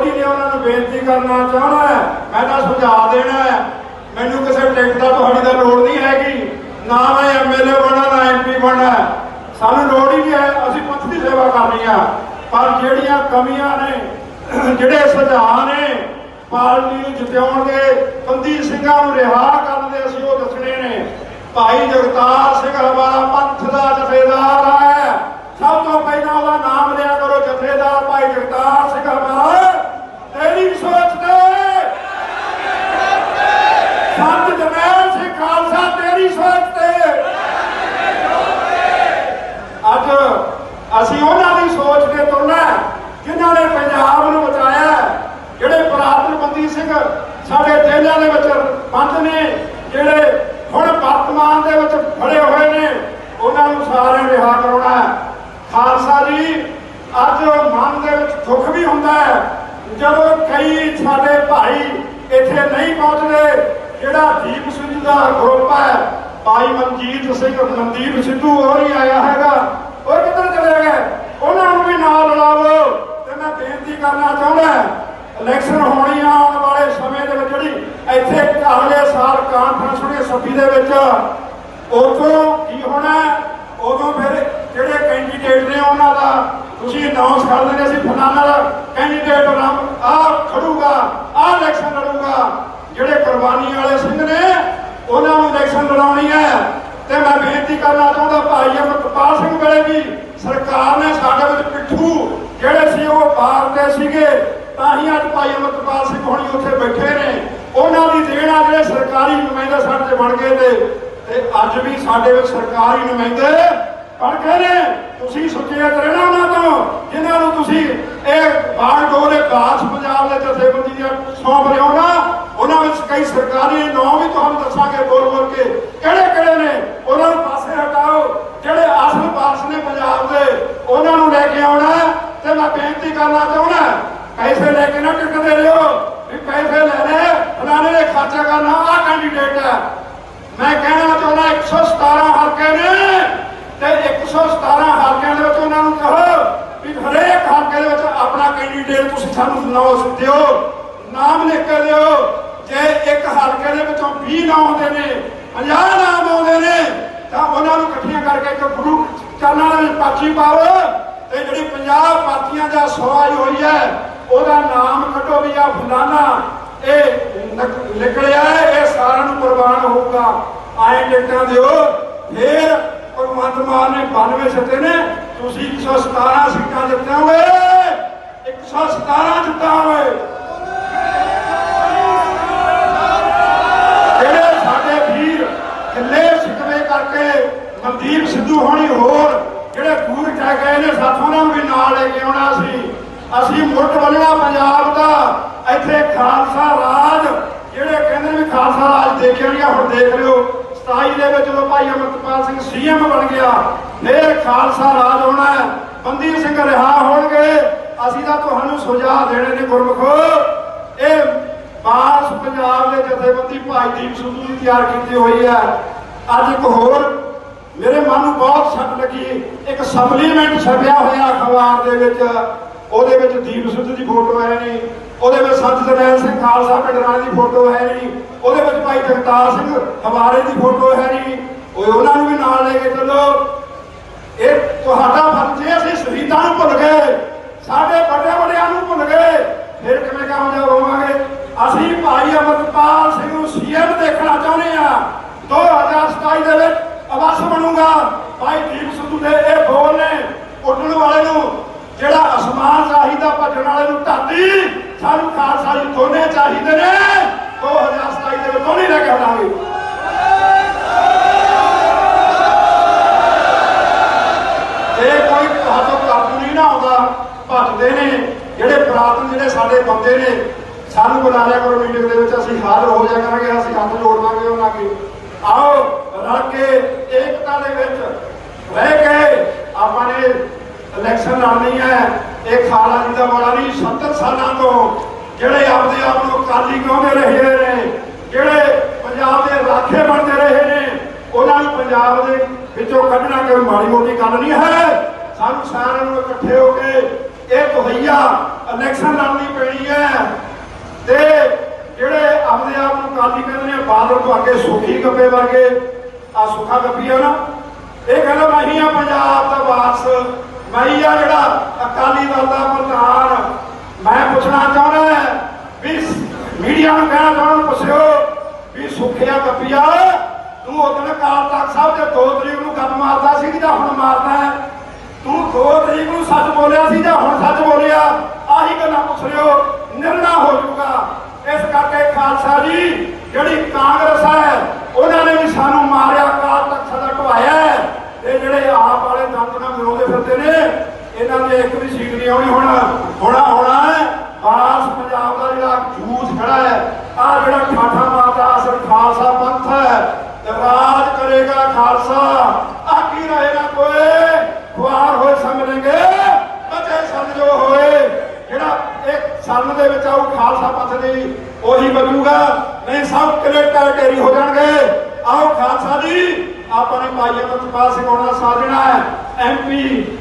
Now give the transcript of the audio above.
ਲੋੜ ਹੀ ਉਹਨਾਂ ਨੂੰ ਬੇਨਤੀ ਕਰਨਾ ਚਾਹਣਾ ਹੈ, ਮੈਂ ਤਾਂ ਸੁਝਾਅ ਦੇਣਾ ਹੈ। ਮੈਨੂੰ ਕਿਸੇ ਟਿਕਟ ਦਾ ਤੁਹਾਡੀ ਦਾ ਲੋੜ ਨਹੀਂ ਹੈਗੀ। ਨਾ ਮੈਂ ਐਮਐਲਏ ਬਣਾ, ਨਾ ਐਮਪੀ ਬਣਾ। ਸਾਨੂੰ ਲੋੜ ਹੀ ਨਹੀਂ ਹੈ, ਅਸੀਂ ਪੰਥ ਦੀ ਸੇਵਾ ਕਰਨੀ ਆ। ਪਰ ਜਿਹੜੀਆਂ ਕਮੀਆਂ ਨੇ, ਜਿਹੜੇ ਸੁਝਾਅ ਨੇ, ਪਾਰਟੀ ਨੂੰ ਜਿਤਾਉਣ ਦੇ ਬੰਦੀ ਸਿੰਘਾਂ ਨੂੰ ਰਿਹਾ ਕਰਨ ਦੇ ਅਸੀਂ ਉਹ ਦੱਸਣੇ ਨੇ। ਭਾਈ ਜਗਤਾਰ ਸਿੰਘ ਹਮਾਰਾ ਪੰਥ ਦਾ ਜਥੇਦਾਰ ਹੈ ਸਭ ਤੋਂ ਪਹਿਲਾਂ ਉਹਦਾ ਨਾਮ ਲਿਆ ਕਰੋ ਜਥੇਦਾਰ ਭਾਈ ਜਗਤਾਰ ਸਿੰਘ ਹਮਾਰਾ ਤੇਰੀ ਸੋਚ ਤੇ ਸੰਤ ਜਮੈਲ ਸਿੰਘ ਖਾਲਸਾ ਤੇਰੀ ਸੋਚ ਤੇ ਅੱਜ ਅਸੀਂ ਉਹਨਾਂ ਦੀ ਸੋਚ ਤੇ ਤੁਰਨਾ ਹੈ, ਜਿਨ੍ਹਾਂ ਨੇ ਪੰਜਾਬ ਨੂੰ ਬਚਾਇਆ ਹੈ। ਜਿਹੜੇ ਪੁਰਾਤਨ ਬੰਦੀ ਸਿੰਘ ਸਾਡੇ ਜੇਲ੍ਹਾਂ ਦੇ ਵਿੱਚ ਬੰਦ ਨੇ ਜਿਹੜੇ ਹੁਣ ਵਰਤਮਾਨ ਦੇ ਵਿੱਚ ਫੜੇ ਹੋਏ ਨੇ, ਉਹਨਾਂ ਨੂੰ ਸਾਰਿਆਂ ਰਿਹਾ ਕਰਾਉਣਾ ਖਾਲਸਾ ਜੀ, ਅੱਜ ਮਨ ਦੇ ਵਿੱਚ ਦੁੱਖ ਵੀ ਹੁੰਦਾ ਹੈ, ਜਦੋਂ ਕਈ ਸਾਡੇ ਭਾਈ ਇੱਥੇ ਨਹੀਂ ਪਹੁੰਚਦੇ, ਜਿਹੜਾ ਦੀਪ ਸਿੰਘ ਦਾ ਗਰੁੱਪ ਹੈ, ਭਾਈ ਮਨਜੀਤ ਸਿੰਘ, ਮਨਦੀਪ ਸਿੱਧੂ ਹੋਰ ਹੀ ਆਇਆ ਹੈਗਾ, ਉਹ ਕਿੱਧਰ ਚਲੇ ਗਏ? ਉਹਨਾਂ ਨੂੰ ਵੀ ਨਾਲ ਲਾਵੋ ਤੇ ਮੈਂ ਬੇਨਤੀ ਕਰਨਾ ਚਾਹੁੰਦਾ ਇਲੈਕਸ਼ਨ ਹੋਣੀ ਆ ਆਉਣ ਵਾਲੇ ਸਮੇਂ ਦੇ ਵਿੱਚ ਜਿਹੜੀ ਇੱਥੇ ਅਗਲੇ ਸਾਲ ਕਾਨਫਰੰਸ ਹੋਣੀ ਹੈ 26 ਦੇ ਵਿੱਚ, ਉਦੋਂ ਕੀ ਹੋਣਾ ਉਦੋਂ ਫਿਰ ਜਿਹੜੇ ਕੈਂਡੀਡੇਟ ਨੇ ਉਹਨਾਂ ਦਾ, ਤੁਸੀਂ ਅਨਾਉਂਸ ਕਰ ਦਿੰਦੇ ਅਸੀਂ ਫਲਾਣਾ ਦਾ ਕੈਂਡੀਡੇਟ ਨਾਮ ਆ ਖੜੂਗਾ ਆ ਇਲੈਕਸ਼ਨ ਲੜੂਗਾ। ਜਿਹੜੇ ਕੁਰਬਾਨੀ ਵਾਲੇ ਸਿੰਘ ਨੇ, ਉਹਨਾਂ ਨੂੰ ਇਲੈਕਸ਼ਨ ਲੜਾਉਣੀ ਹੈ। ਤੇ ਮੈਂ ਬੇਨਤੀ ਕਰਨਾ ਚਾਹੁੰਦਾ ਭਾਈ ਅਮਰਪਾਲ ਸਿੰਘ ਵੇਲੇ ਵੀ ਸਰਕਾਰ ਨੇ ਸਾਡੇ ਵਿੱਚ ਪਿੱਠੂ ਜਿਹੜੇ ਸੀ ਉਹ ਬਾਹਰ ਤੇ ਸੀਗੇ ਤਾਂ ਹੀ ਅੱਜ ਭਾਈ ਅਮਰਪਾਲ ਸਿੰਘ ਹੋਣੀ ਉੱਥੇ ਬੈਠੇ ਨੇ। ਉਹਨਾਂ ਦੀ ਦੇਣ ਆ ਜਿਹੜੇ ਸਰਕਾਰੀ ਨੁਮਾਇੰਦੇ ਸਾਡੇ ਤੇ ਬਣ ਗਏ ਤੇ ਤੇ ਅੱਜ ਵੀ ਸਾਡੇ ਵਿੱਚ ਸਰਕਾਰੀ ਨੁਮਾਇੰਦੇ ਬਣ ਗਏ ਨੇ। ਤੁਸੀਂ ਸੁਚੇਤ ਰਹਿਣਾ ਉਹਨਾਂ ਤੋਂ, ਜਿਨ੍ਹਾਂ ਨੂੰ ਤੁਸੀਂ ਇਹ ਬਾਣ ਡੋਲੇ ਬਾਸ ਪੰਜਾਬ ਦੇ ਜਥੇਬੰਦੀ ਦੀਆਂ ਸੌਂਪ ਰਹੇ ਹੋ ਨਾ, ਉਹਨਾਂ ਵਿੱਚ ਕਈ ਸਰਕਾਰੀ ਨਾਮ ਵੀ ਤੁਹਾਨੂੰ ਦੱਸਾਂਗੇ ਬੋਲ ਬੋਲ ਕੇ। ਕਿਹੜੇ ਕਿਹੜੇ ਨੇ? ਉਹਨਾਂ ਨੂੰ ਪਾਸੇ ਹਟਾਓ। ਜਿਹੜੇ ਅਸਲ ਪਾਸ ਨੇ ਪੰਜਾਬ ਦੇ, ਉਹਨਾਂ ਨੂੰ ਲੈ ਕੇ ਆਉਣਾ। ਤੇ ਮੈਂ ਬੇਨਤੀ ਕਰਨਾ ਚਾਹੁੰਦਾ ਪੈਸੇ ਲੈ ਕੇ ਨਾ ਟਿਕਦੇ ਰਹੋ। ਵੀ ਪੈਸੇ ਲੈ ਲੈ, ਫਲਾਣੇ ਨੇ ਖਰਚਾ ਕਰਨਾ ਆਹ ਕੈਂਡੀਡੇਟ ਹੈ ਮੈਂ ਕਹਿਣਾ ਚਾਹੁੰਦਾ 117 ਹਲਕੇ ਨੇ, ਤੇ 117 ਹਲਕਿਆਂ ਦੇ ਵਿੱਚ ਉਹਨਾਂ ਨੂੰ ਕਹੋ ਵੀ ਹਰੇਕ ਹਲਕੇ ਦੇ ਵਿੱਚ ਆਪਣਾ ਕੈਂਡੀਡੇਟ ਤੁਸੀਂ ਸਾਨੂੰ ਨਾਮ ਦਿਓ। ਨਾਮ ਲਿਖ ਕੇ ਦਿਓ। ਜੇ ਇੱਕ ਹਲਕੇ ਦੇ ਵਿੱਚੋਂ 20 ਨਾਮ ਆਉਂਦੇ ਨੇ 50 ਨਾਮ ਆਉਂਦੇ ਨੇ, ਤਾਂ ਉਹਨਾਂ ਨੂੰ ਇਕੱਠੀਆਂ ਕਰਕੇ ਇੱਕ ਗੁਰੂ ਚਰਨਾਂ ਦੇ ਵਿੱਚ ਪਾਚੀ ਪਾਓ। ਤੇ ਜਿਹੜੀ 50 ਪਾਤੀਆਂ ਦਾ ਸਵਾਈ ਹੋਈ ਹੈ ਉਹਦਾ ਨਾਮ ਕੱਢੋ ਵੀ ਆ ਫਲਾਣਾ ਇਹ ਨਿਕਲਿਆ ਇਹ ਸਾਰਿਆਂ ਨੂੰ ਕੁਰਬਾਨ ਹੋਊਗਾ। ਆਏ ਟਿਕਟਾਂ ਦਿਓ, ਫੇਰ ਭਗਵੰਤ ਮਾਨ ਨੇ 92 ਜਿੱਤੇ ਨੇ, ਤੁਸੀਂ 117 ਸੀਟਾਂ ਜਿੱਤਿਆ ਹੋਏ 117 ਦਿੱਤਾ ਹੋਏ ਜਿਹੜੇ ਸਾਡੇ ਵੀਰ ਥੱਲੇ ਸਿਕਵੇ ਕਰਕੇ ਮਨਦੀਪ ਸਿੱਧੂ ਹੋਣੀ ਹੋਰ, ਜਿਹੜੇ ਦੂਰ ਕਹਿ ਗਏ ਨੇ, ਸਾਥੋਂ ਨੂੰ ਵੀ ਨਾਲ ਲੈ ਕੇ ਆਉਣਾ ਸੀ। ਅਸੀਂ ਮੁਲਕ ਬਣਿਆ ਪੰਜਾਬ ਦਾ ਇੱਥੇ ਖਾਲਸਾ ਰਾਜ, ਜਿਹੜੇ ਕਹਿੰਦੇ ਵੀ ਖਾਲਸਾ ਰਾਜ ਦੇਖਿਆ ਨਹੀਂ ਹੁਣ ਦੇਖ ਲਿਓ। 27 ਦੇ ਵਿੱਚ ਜਦੋਂ ਭਾਈ ਅਮਰਪਾਲ ਸਿੰਘ ਸੀਐਮ ਬਣ ਗਿਆ, ਫੇਰ ਖਾਲਸਾ ਰਾਜ ਹੋਣਾ ਬੰਦੀ ਸਿੰਘ ਰਿਹਾ ਹੋਣਗੇ, ਅਸੀਂ ਤਾਂ ਤੁਹਾਨੂੰ ਸੁਝਾਅ ਦੇਣੇ ਨੇ ਗੁਰਮਖੋ। ਇਹ ਬਾਸ ਪੰਜਾਬ ਦੇ ਜਥੇਬੰਦੀ ਭਾਈ ਦੀਪ ਸਿੱਧੂ ਦੀ ਤਿਆਰ ਕੀਤੀ ਹੋਈ ਹੈ। ਅੱਜ ਇੱਕ ਹੋਰ, ਮੇਰੇ ਮਨ ਨੂੰ ਬਹੁਤ ਸੱਟ ਲੱਗੀ, ਇੱਕ ਸਪਲੀਮੈਂਟ ਛਪਿਆ ਹੋਇਆ ਅਖਬਾਰ ਦੇ ਵਿੱਚ। ਉਹਦੇ ਵਿੱਚ ਦੀਪ ਸਿੱਧੂ ਦੀ ਫੋਟੋ ਹੈ ਨਹੀਂ। ਉਹਦੇ ਵਿੱਚ ਸੰਤ ਜਰਨੈਲ ਸਿੰਘ ਖਾਲਸਾ ਪਿੰਡਰਾਣੇ ਦੀ ਫੋਟੋ ਹੈ ਨਹੀਂ। ਉਹਦੇ ਵਿੱਚ ਭਾਈ ਜਗਤਾਰ ਸਿੰਘ ਹਮਾਰੇ ਦੀ ਫੋਟੋ ਹੈ ਨਹੀਂ। ਉਹ ਉਹਨਾਂ ਨੂੰ ਵੀ ਨਾਲ ਲੈ ਕੇ ਚੱਲੋ। ਇਹ ਤੁਹਾਡਾ ਫਰਜ਼ ਹੈ ਅਸੀਂ ਸ਼ਹੀਦਾਂ ਨੂੰ ਭੁੱਲ ਗਏ, ਸਾਡੇ ਵੱਡੇ ਵੱਡਿਆਂ ਨੂੰ ਭੁੱਲ ਗਏ, ਫਿਰ ਕਿਵੇਂ ਕਾਮਯਾਬ ਹੋਵਾਂਗੇ? ਅਸੀਂ ਭਾਈ ਅਮਰਪਾਲ ਸਿੰਘ ਨੂੰ ਸੀਐਮ ਦੇਖਣਾ ਚਾਹੁੰਦੇ ਆ 2027 ਦੇ ਵਿੱਚ ਅਵਸ ਬਣੂਗਾ। ਭਾਈ ਦੀਪ ਸਿੱਧੂ ਦੇ ਇਹ ਬੋਲ ਨੇ ਉੱਡਣ ਵਾਲੇ ਨੂੰ, ਜਿਹੜਾ ਅਸਮਾਨ ਚਾਹੀਦਾ ਭੱਜਣ ਵਾਲੇ ਨੂੰ ਧਰਤੀ। ਸਾਨੂੰ ਖਾਲਸਾ ਦੋਨੇ ਚਾਹੀਦੇ ਨੇ। 2027 ਦੇ ਵਿੱਚ ਦੋਨੇ ਲੈ ਕੇ ਆਵਾਂਗੇ। ਜੇ ਕੋਈ ਤੁਹਾਤੋਂ ਕਾਬੂ ਨਹੀਂ ਨਾ ਆਉਂਦਾ, ਭੱਜਦੇ ਨੇ। ਜਿਹੜੇ ਪ੍ਰਾਤਨ ਜਿਹੜੇ ਸਾਡੇ ਬੰਦੇ ਨੇ, ਸਾਨੂੰ ਬੁਲਾ ਲਿਆ ਕਰੋ ਮੀਟਿੰਗ ਦੇ ਵਿੱਚ, ਅਸੀਂ ਹਾਜ਼ਰ ਹੋ ਜਾ ਕਰਾਂਗੇ, ਅਸੀਂ ਹੱਥ ਜੋੜ ਦਾਂਗੇ ਉਹਨਾਂ ਅੱਗੇ। ਆਓ, ਰਲ ਕੇ ਏਕਤਾ ਦੇ ਵਿੱਚ ਰਹਿ ਕੇ ਆਪਾਂ ਨੇ ਇਲੈਕਸ਼ਨ ਲੜਨੀ ਹੈ। ਇਹ ਖਾਲਾ ਜੀ ਦਾ ਵਾਲਾ ਨਹੀਂ 70 ਸਾਲਾਂ ਤੋਂ ਜਿਹੜੇ ਆਪਦੇ ਆਪ ਨੂੰ ਅਕਾਲੀ ਕਹਿੰਦੇ ਰਹੇ ਨੇ, ਜਿਹੜੇ ਪੰਜਾਬ ਦੇ ਰਾਖੇ ਬਣਦੇ ਰਹੇ ਨੇ, ਉਹਨਾਂ ਨੂੰ ਪੰਜਾਬ ਦੇ ਵਿੱਚੋਂ ਕੱਢਣਾ ਕੋਈ ਮਾੜੀ ਮੋਟੀ ਗੱਲ ਨਹੀਂ ਹੈ। ਸਾਨੂੰ ਸਾਰਿਆਂ ਨੂੰ ਇਕੱਠੇ ਹੋ ਕੇ ਇਹ ਤਹਈਆ ਇਲੈਕਸ਼ਨ ਲੜਨੀ ਪੈਣੀ ਹੈ। ਤੇ ਜਿਹੜੇ ਆਪਣੇ ਆਪ ਨੂੰ ਕਾਲੀ ਕਹਿੰਦੇ ਨੇ, ਬਾਦਲ ਤੋਂ ਅੱਗੇ ਸੁਖੀ ਗੱਪੇ ਵਰਗੇ ਆ ਸੁਖਾ ਗੱਪੀ ਆ ਨਾ। ਇਹ ਕਹਿੰਦਾ, ਮੈਂ ਹੀ ਆ ਪੰਜਾਬ ਦਾ ਵਾਰਸ, ਮੈਂ ਹੀ ਆ ਜਿਹੜਾ ਅਕਾਲੀ ਦਲ ਦਾ ਪ੍ਰਧਾਨ ਮੈਂ ਪੁੱਛਣਾ ਚਾਹੁੰਦਾ ਵੀ ਮੀਡੀਆ ਨੂੰ ਕਹਿਣਾ ਚਾਹੁੰਦਾ ਪੁੱਛਿਓ ਵੀ ਸੁਖਿਆ ਤੂੰ ਉਦੋਂ ਅਕਾਲ ਤਖਤ ਸਾਹਿਬ ਦੇ 2 ਤਰੀਕ ਨੂੰ ਗੱਪ ਮਾਰਦਾ ਸੀ ਜਾਂ ਹੁਣ ਮਾਰਦਾ ਹੈ? ਤੂੰ 2 ਤਰੀਕ ਨੂੰ ਸੱਚ ਬੋਲਿਆ ਸੀ ਜਾਂ ਹੁਣ ਸੱਚ ਬੋਲਿਆ? ਆਹੀ ਗੱਲਾਂ ਪੁੱਛ ਲਿਓ, ਨਿਰਣਾ ਹੋ ਜਾਊਗਾ। ਇਸ ਕਰਕੇ ਖਾਲਸਾ ਜੀ, ਜਿਹੜੀ ਕਾਂਗਰਸ ਹੈ, ਉਹਨਾਂ ਨੇ ਵੀ ਸਾਨੂੰ ਮਾਰਿਆ ਕਾਲ ਤਖ਼ਤ ਸਦਾ ਢਵਾਇਆ ਤੇ ਜਿਹੜੇ ਆਪ ਵਾਲੇ ਦੰਦ ਨਾਲ ਮਿਲਾਉਂਦੇ ਫਿਰਦੇ ਨੇ, ਇਹਨਾਂ ਦੇ ਇੱਕ ਵੀ ਸੀਟ ਨਹੀਂ ਆਉਣੀ ਹੁਣ। ਹੋਣਾ ਹੋਣਾ ਹੈ। ਬਾਸ ਪੰਜਾਬ ਦਾ ਜਿਹੜਾ ਜੂਸ ਖੜਾ ਹੈ ਆ ਜਿਹੜਾ ਠਾਠਾ ਮਾਤਾ ਖਾਲਸਾ ਪੰਥ ਹੈ ਤੇ ਰਾਜ ਕਰੇਗਾ ਖਾਲਸਾ। ਆ ਰਹੇਗਾ ਕੋਈ ਖੁਆਰ ਹੋਏ ਸਮਝਣਗੇ ਬਚੇ ਸਮਝੋ ਹੋਏ, ਜਿਹੜਾ ਇੱਕ ਸਰਨ ਦੇ ਵਿੱਚ ਆਉ ਖਾਲਸਾ ਪੰਥ ਦੀ, ਉਹੀ ਬਣੂਗਾ। ਨਹੀਂ ਸਭ ਕਲੇਟਰ ਢੇਰੀ ਹੋ ਜਾਣਗੇ। ਆਓ ਖਾਲਸਾ ਜੀ ਆਪਾਂ ਨੇ ਭਾਈਆਂ ਨੂੰ ਤਪਾ ਸਿਖਾਉਣਾ ਸਾਜਣਾ ਹੈ ਐਮਪੀ